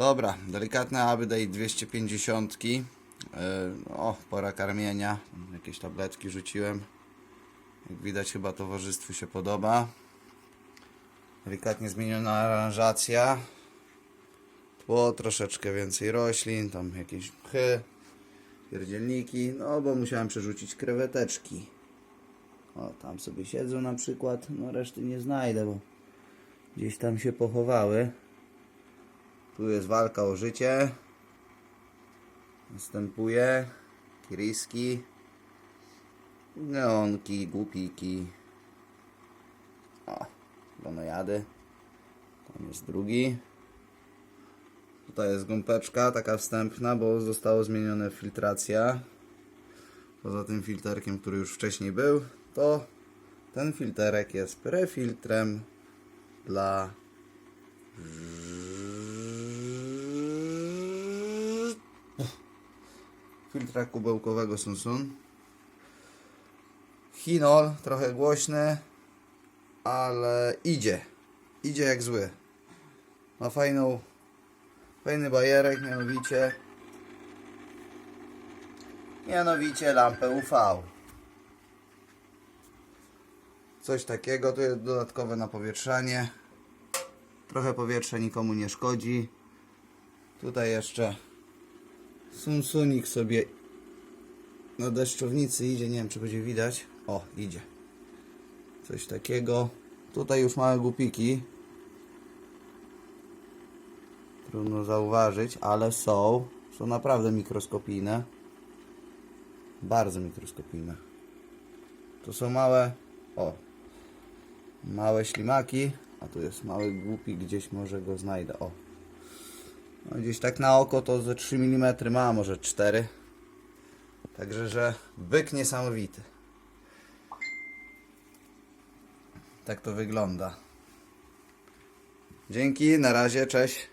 Dobra, delikatne aby daj 250. Yy, o, pora karmienia. Jakieś tabletki rzuciłem. Jak widać chyba towarzystwu się podoba. Delikatnie zmieniona aranżacja. Tło, troszeczkę więcej roślin, tam jakieś mchy, pierdzielniki, no bo musiałem przerzucić kreweteczki. O, tam sobie siedzą na przykład, no reszty nie znajdę, bo gdzieś tam się pochowały. Tu jest walka o życie. Następuje kiriski, neonki, głupiki. O, bonojady. Tam jest drugi. Tutaj jest gąbeczka, taka wstępna, bo zostało zmienione filtracja. Poza tym filterkiem, który już wcześniej był, to ten filterek jest prefiltrem dla filtra kubełkowego Sunsun. Chinol, trochę głośny, ale idzie. Idzie jak zły. Ma fajną, fajny bajerek, mianowicie mianowicie lampę UV. Coś takiego, tu jest dodatkowe napowietrzanie. Trochę powietrza nikomu nie szkodzi. Tutaj jeszcze Sunsunik sobie na deszczownicy idzie, nie wiem czy będzie widać. O, idzie. Coś takiego. Tutaj już małe głupiki. Trudno zauważyć, ale są. Są naprawdę mikroskopijne. Bardzo mikroskopijne. To są małe. O. Małe ślimaki. A tu jest mały głupik, gdzieś może go znajdę. O. Gdzieś tak na oko to ze 3 mm ma, może 4. Także, że byk niesamowity. Tak to wygląda. Dzięki, na razie, cześć.